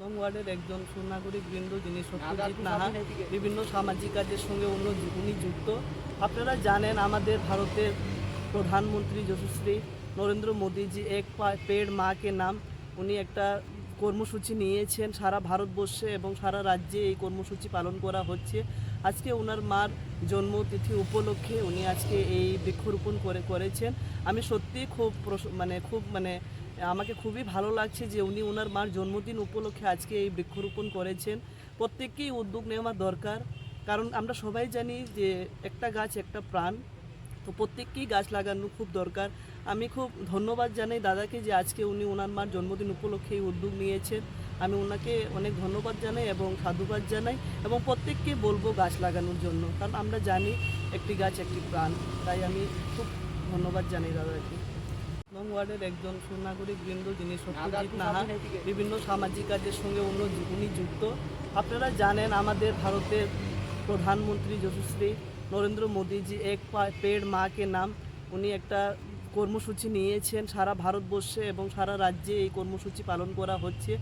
নং ওয়ার্ডের একজন সুনাগরিক বৃন্দ যিনি সত্যজিৎ নাহা বিভিন্ন সামাজিক কাজের সঙ্গে উনি উনি যুক্ত। আপনারা জানেন আমাদের ভারতের প্রধানমন্ত্রী যশুশ্রী নরেন্দ্র মোদীজি এক পেড় মাকে নাম। উনি একটা কর্মসূচি নিয়েছেন, সারা ভারতবর্ষে এবং সারা রাজ্যে এই কর্মসূচি পালন করা হচ্ছে। আজকে ওনার মার জন্মতিথি উপলক্ষে উনি আজকে এই বৃক্ষরোপণ করে, করেছেন। আমি সত্যি খুব মানে খুব মানে আমাকে খুবই ভালো লাগছে যে উনি ওনার মার জন্মদিন উপলক্ষে আজকে এই বৃক্ষরোপণ করেছেন। প্রত্যেককেই উদ্যোগ নেওয়া দরকার। কারণ আমরা সবাই জানি যে একটা গাছ একটা প্রাণ তো প্রত্যেককেই গাছ লাগানো খুব দরকার। আমি খুব ধন্যবাদ জানাই দাদাকে যে আজকে উনি ওনার মার জন্মদিন উপলক্ষে এই উদ্যোগ নিয়েছেন। আমি ওনাকে অনেক ধন্যবাদ জানাই এবং সাধুবাদ জানাই এবং প্রত্যেককে বলব গাছ লাগানোর জন্য কারণ আমরা জানি একটি গাছ একটি প্রাণ। তাই আমি খুব ধন্যবাদ জানাই দাদাকে। নং ওয়ার্ডের একজন সুনাগরিক বৃন্দ যিনি সত্যজিৎ নাহা বিভিন্ন সামাজিক কাজের সঙ্গে উনি উনি যুক্ত। আপনারা জানেন আমাদের ভারতের প্রধানমন্ত্রী যশস্বী নরেন্দ্র মোদীজি এক পেড় মা কে নাম। উনি একটা কর্মসূচি নিয়েছেন। সারা ভারতবর্ষে এবং সারা রাজ্যে এই কর্মসূচি পালন করা হচ্ছে।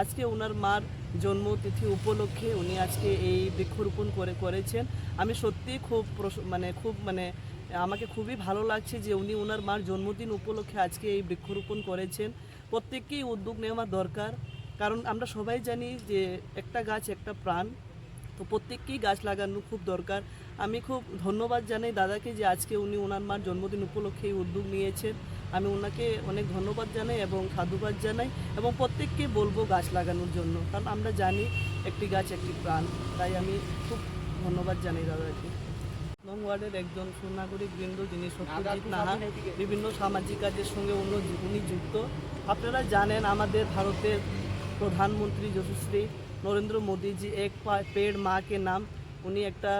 আজকে ওনার মার জন্মতিথি উপলক্ষে উনি আজকে এই বৃক্ষরোপণ করে করেছেন। আমি সত্যিই খুব মানে খুব মানে আমাকে খুবই ভালো লাগছে যে উনি ওনার মার জন্মদিন উপলক্ষে আজকে এই বৃক্ষরোপণ করেছেন। প্রত্যেককেই উদ্যোগ নেওয়া দরকার। কারণ আমরা সবাই জানি যে একটা গাছ একটা প্রাণ। তো প্রত্যেককেই গাছ লাগানো খুব দরকার। আমি খুব ধন্যবাদ জানাই দাদাকে যে আজকে উনি ওনার মার জন্মদিন উপলক্ষে এই উদ্যোগ নিয়েছেন। আমি ওনাকে অনেক ধন্যবাদ জানাই এবং সাধুবাদ জানাই এবং প্রত্যেককে বলব গাছ লাগানোর জন্য কারণ আমরা জানি একটি গাছ একটি প্রাণ। তাই আমি খুব ধন্যবাদ জানাই দাদাকে। নং ওয়ার্ডের একজন সুনাগরিক বৃন্দ যিনি সত্যজিৎ নাহা বিভিন্ন সামাজিক কাজের সঙ্গে অন্য উনি যুক্ত। আপনারা জানেন আমাদের ভারতের প্রধানমন্ত্রী যশস্বী নরেন্দ্র মোদীজি এক পেড় মাকে নাম। উনি একটা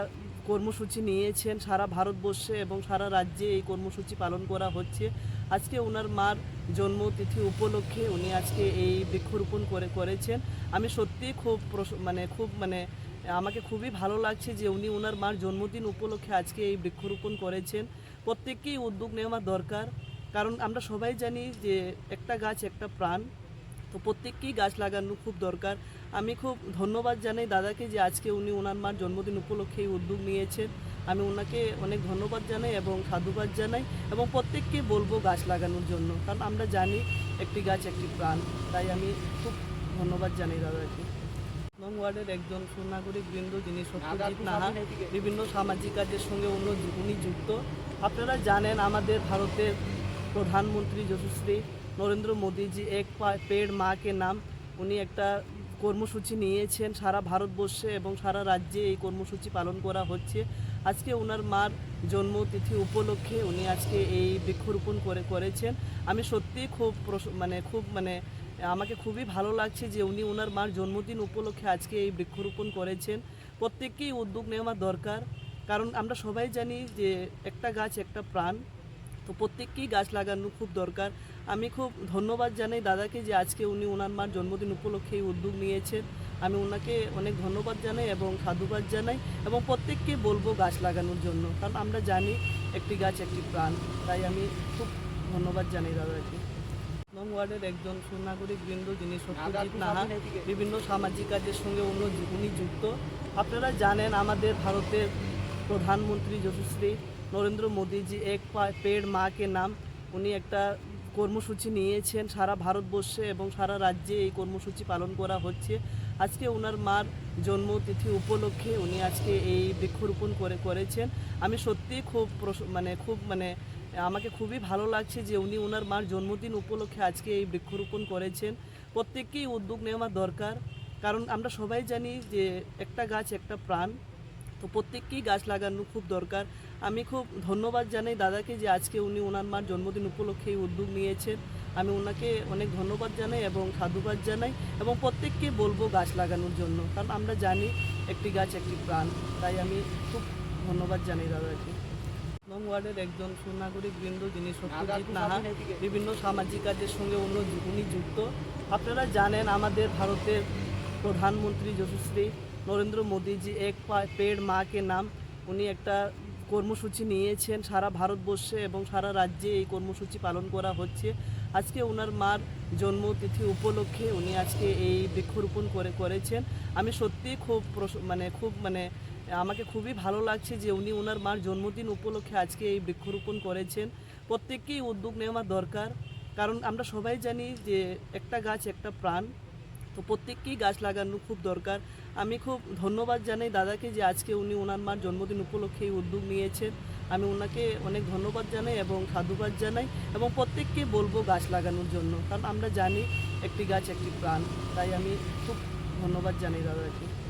কর্মসূচি নিয়েছেন সারা ভারতবর্ষে এবং সারা রাজ্যে এই কর্মসূচি পালন করা হচ্ছে। আজকে ওনার মার জন্মতিথি উপলক্ষে উনি আজকে এই বৃক্ষরোপণ করে, করেছেন। আমি সত্যিই খুব মানে খুব মানে আমাকে খুবই ভালো লাগছে যে উনি ওনার মার জন্মদিন উপলক্ষে আজকে এই বৃক্ষরোপণ করেছেন। প্রত্যেককেই উদ্যোগ নেওয়া দরকার, কারণ আমরা সবাই জানি যে একটা গাছ একটা প্রাণ, তো প্রত্যেককেই গাছ লাগানো খুব দরকার। আমি খুব ধন্যবাদ জানাই দাদাকে যে আজকে উনি ওনার মার জন্মদিন উপলক্ষে এই উদ্যোগ নিয়েছেন। আমি ওনাকে অনেক ধন্যবাদ জানাই এবং সাধুবাদ জানাই এবং প্রত্যেককে বলব গাছ লাগানোর জন্য কারণ আমরা জানি একটি গাছ একটি প্রাণ। তাই আমি খুব ধন্যবাদ জানাই দাদাকে। নং ওয়ার্ডের একজন সুনাগরিক বৃন্দ যিনি সত্যজিৎ নাহা বিভিন্ন সামাজিক কাজের সঙ্গে অন্য উনি যুক্ত। আপনারা জানেন আমাদের ভারতের প্রধানমন্ত্রী যশস্বী নরেন্দ্র মোদীজি এক পা- পেড় মাকে নাম। উনি একটা কর্মসূচি নিয়েছেন, সারা ভারতবর্ষে এবং সারা রাজ্যে এই কর্মসূচি পালন করা হচ্ছে। আজকে ওনার মার জন্মতিথি উপলক্ষে উনি আজকে এই বৃক্ষরোপণ করে, করেছেন। আমি সত্যিই খুব মানে খুব মানে আমাকে খুবই ভালো লাগছে যে উনি ওনার মার জন্মদিন উপলক্ষে আজকে এই বৃক্ষরোপণ করেছেন। প্রত্যেককেই উদ্যোগ নেওয়া দরকার, কারণ আমরা সবাই জানি যে একটা গাছ একটা প্রাণ, তো প্রত্যেককেই গাছ লাগানো খুব দরকার। আমি খুব ধন্যবাদ জানাই দাদাকে যে আজকে উনি ওনার মার জন্মদিন উপলক্ষে এই উদ্যোগ নিয়েছেন। আমি ওনাকে অনেক ধন্যবাদ জানাই এবং সাধুবাদ জানাই এবং প্রত্যেককে বলব গাছ লাগানোর জন্য, কারণ আমরা জানি একটি গাছ একটি প্রাণ, তাই আমি খুব ধন্যবাদ জানাই দাদাকে। নং ওয়ার্ডের একজন সুনাগরিক বৃন্দ যিনি সত্যজিৎ নাহা, বিভিন্ন সামাজিক কাজের সঙ্গে অন্য উনি যুক্ত। আপনারা জানেন আমাদের ভারতের প্রধানমন্ত্রী যশস্বী নরেন্দ্র মোদীজি এক পেড় মাকে নাম, উনি একটা কর্মসূচি নিয়েছেন সারা ভারতবর্ষে এবং সারা রাজ্যে এই কর্মসূচি পালন করা হচ্ছে। আজকে ওনার মার জন্মতিথি উপলক্ষে উনি আজকে এই বৃক্ষরোপণ করে, করেছেন। আমি সত্যিই খুব মানে খুব মানে আমাকে খুবই ভালো লাগছে যে উনি ওনার মার জন্মদিন উপলক্ষে আজকে এই বৃক্ষরোপণ করেছেন। প্রত্যেককেই উদ্যোগ নেওয়া দরকার। কারণ আমরা সবাই জানি যে একটা গাছ একটা প্রাণ। তো প্রত্যেককেই গাছ লাগানো খুব দরকার। আমি খুব ধন্যবাদ জানাই দাদাকে যে আজকে উনি ওনার মার জন্মদিন উপলক্ষে এই উদ্যোগ নিয়েছেন। আমি ওনাকে অনেক ধন্যবাদ জানাই এবং সাধুবাদ জানাই এবং প্রত্যেককে বলব গাছ লাগানোর জন্য কারণ আমরা জানি একটি গাছ একটি প্রাণ। তাই আমি খুব ধন্যবাদ জানাই দাদাকে। নং ওয়ার্ডের একজন সুনাগরিক বৃন্দ যিনি সত্যজিৎ নাহা বিভিন্ন সামাজিক কাজের সঙ্গে অন্য উনি যুক্ত। আপনারা জানেন আমাদের ভারতের প্রধানমন্ত্রী যশস্বী নরেন্দ্র মোদীজি এক পেড় মা কে নাম। উনি একটা কর্মসূচি নিয়েছেন। সারা ভারতবর্ষে এবং সারা রাজ্যে এই কর্মসূচি পালন করা হচ্ছে। আজকে ওনার মার জন্মতিথি উপলক্ষে উনি আজকে এই বৃক্ষরোপণ করে, করেছেন। আমি সত্যিই খুব মানে খুব মানে আমাকে খুবই ভালো লাগছে যে উনি ওনার মার জন্মদিন উপলক্ষে আজকে এই বৃক্ষরোপণ করেছেন। প্রত্যেককেই উদ্যোগ নেওয়া দরকার। কারণ আমরা সবাই জানি যে একটা গাছ একটা প্রাণ। তো প্রত্যেককেই গাছ লাগানো খুব দরকার। আমি খুব ধন্যবাদ জানাই দাদাকে যে আজকে উনি ওনার মার জন্মদিন উপলক্ষে এই উদ্যোগ নিয়েছেন। আমি ওনাকে অনেক ধন্যবাদ জানাই এবং সাধুবাদ জানাই এবং প্রত্যেককে বলব গাছ লাগানোর জন্য। কারণ আমরা জানি একটি গাছ একটি প্রাণ। তাই আমি খুব ধন্যবাদ জানাই দাদাকে।